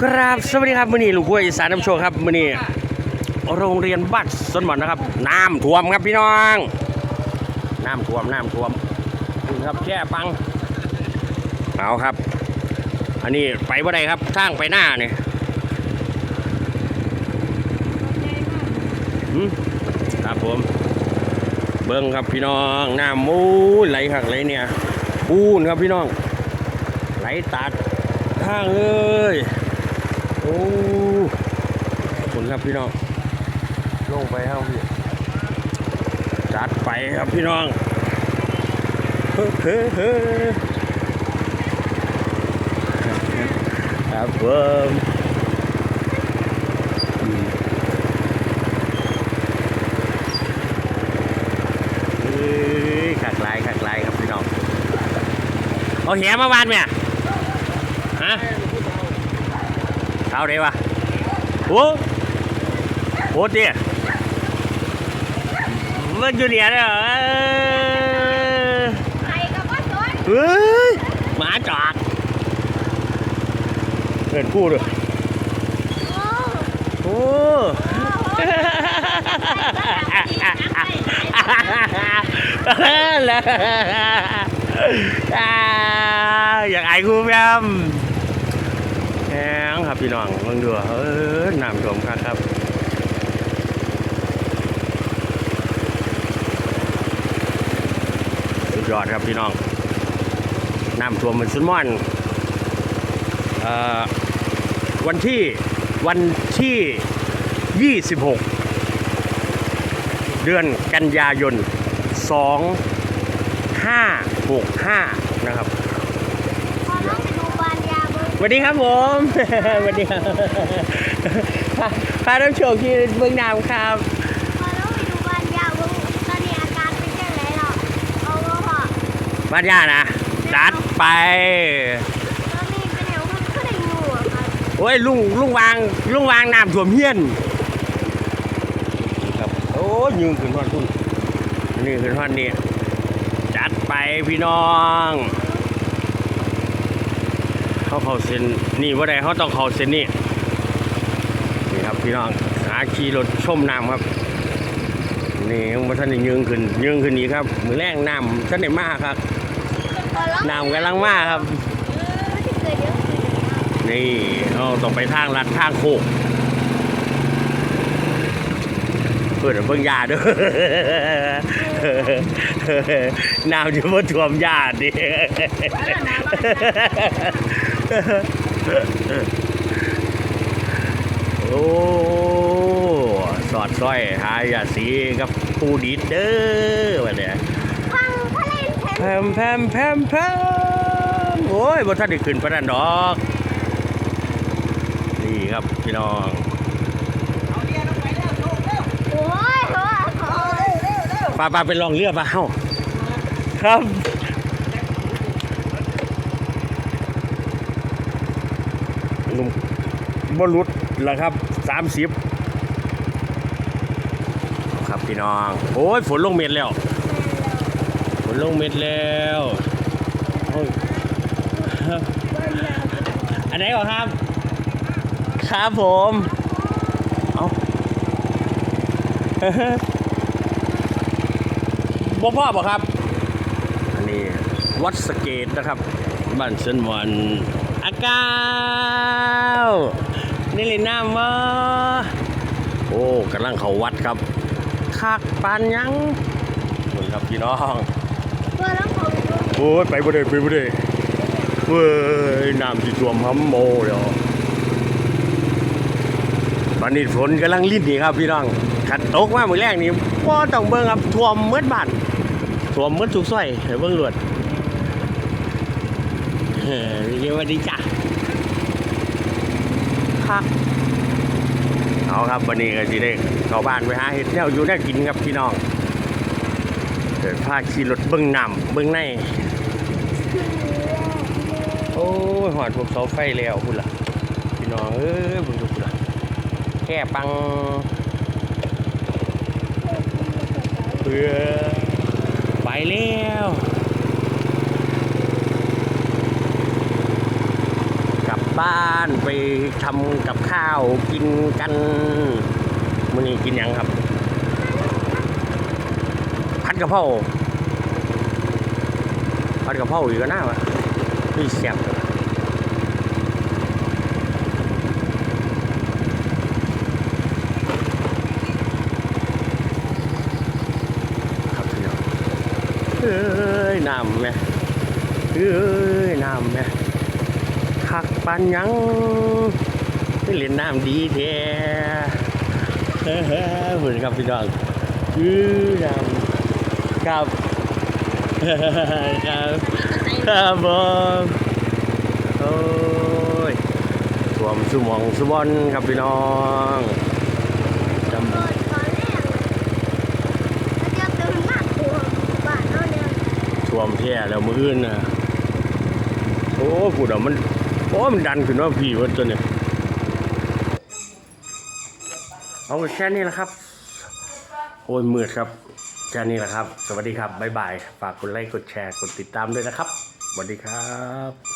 ครับสวัสดีครับมื้อนี้ลูกห้วยอีสานน้ำโชคครับมื้อนี้โรงเรียนบ้านสนหมอนนะครับ น้ำท่วมครับพี่น้อง น้ำท่วมน้ำท่วมครับแค่ปังเอาครับ อันนี้ไปบ่ไดครับทางไปหน้าเนี่ยครับผม เบิ้งครับพี่น้องน้ำมูไหลหักไหลเนี่ยปูนครับพี่น้อง ไหลตัดทางเลย โอ้ขอบคุณครับพี่น้อง ลงไปครับพี่ จัดไปครับพี่น้อง เฮ้เฮ้เฮ้ครับผมอืมเอ้ยขักลายขักลายครับพี่น้อง เอาแหมาวานไหมอะฮะ เอาเดียววะโอ้โหเตี้ยมันอยู่เนี่ยเด้อเอ้ยใครก็ว่าสนเฮ้ยหมาจอกเพื่อนพูดด้วยโอ้โอ้แล้วอ่าอยากไอ้ครูแมมแหงครับพี่น้องเบิ่งดูเออน้ำท่วมครับครับสุดยอดครับพี่น้องน้ำท่วมเหมือนสุนม่อนออวันที่วันที่ 26 เดือนกันยายน 2565 นะครับ พอต้องไปดูบานยาเบิ้ง ส วัสดีครับผมสวัสดีครับพาพาท่านผู้ชมที่เบื้องน้ำครับพอต้องไปดูบานยาเบิ้งตอนนี้อาการเป็นยังไงหรอเอาว่าพอบ้านย่านะจัดไปตอนนี้เป็นอย่างมันก็ได้อยู่อะครับโอ้ยลุงลุงวางลุงวางน้ำท่วมเฮียนครับโอ้ยยืนขึ้นวันพุ่นนี่ขึ้นวันนี้จัดไปพี่น้อง เขาเขาเส้นนี่ว่าใดเขาต้องเขาเส้นนี่นี่ครับพี่น้องหาขี่รถชมน้ำครับนี่ยังบ่ท่านยืงขึ้นยืงขึ้นนี้ครับมือแรงน้ำท่านได้มากครับน้ำกำลังมากครับ นี่เราต้องไปทางลัดทางโคกเพื่อนเพิ่งยาด้วยน้ำจะมาท่วมยาดิ โอ้สอดสร้อยหายาสีกับปูดิดเด้อวะเนี่ยพังทะเลแผ่นแพมแพมแพมแพมโอ้ยบ่ทันได้ขึ้นปานนั้นดอก นี่ครับพี่น้องโอ้ยโอ้ยโอ้ย ปลาปลาไปลองเรือปลาเฮ้าครับ ลุงบรุษแล้วครับสามสิบครับพี่น้อง โอ้ยฝนลงเม็ดแล้ว ฝนลงเม็ดแล้วโอ้ยอันไหนก่อนครับ ครับผมเอาบ่พ่อบ่ครับ อันนี้วัดสเกตนะครับ บ้านเซนวัน อากาวนี่เลยน้ำว่าโอ้กำลังเขาวัดครับคักปานยังขอบคุณครับพี่น้องพอแล้วผมดูโอ้ยไปบ่ได้ไปบ่ได้เว้ยน้ำที่ท่วมฮัมโมเดี๋ยวตอนนี้ฝนกำลังลิ้นนี่ครับพี่น้องขัดตกมาเมื่อแรกนี่พ่ต้องเบิ่งครับท่วมเมืดบ้านท่วมเมืดทุกซอยให้เบิ่งรวดเฮ้ยสวัสดีจ้ะ ครับเอาครับวันนี้ก็สิได้เข้าบ้านไปหาเห็ดแนวอยู่แนวกินครับพี่น้องเดินพาขี่รถเบิ่งนำเบิ่งในโอ้ยหอดพวกเสาไฟแล้วพุ่นล่ะพี่น้องเอ้ยเบิ่งดูพุ่นล่ะแค่ปังเพื่อไปแล้วกลับ บ้านไป ทำกับข้าวกินกันมื้อนี้กินยังครับ ผัดกะเพราผัดกะเพราอีกก็น่าวะนี่แซ่บครับเอ้ยน้ำแม่เอ้ยน้ำแม่ คักปันยังไปเล่นน้ำดีแท้เฮ้ยเหมือนครับพี่น้องอือน้ำครับครับครับผมโอ้ยสวมสมองสุบอนครับพี่น้องจำท่วบ้านเอาเนี่ยสวมแท้แล้วมืออื่นนะโอ้พูเดอะมัน โอ้มันดันขึ้นว่าพี่วันตัวเนี่ยเอาแค่นี้แหละครับ โอ้ยมืดครับแค่นี้แหละครับ สวัสดีครับบ๊ายบาย ฝากกดไลค์กดแชร์กดติดตามด้วยนะครับสวัสดีครับ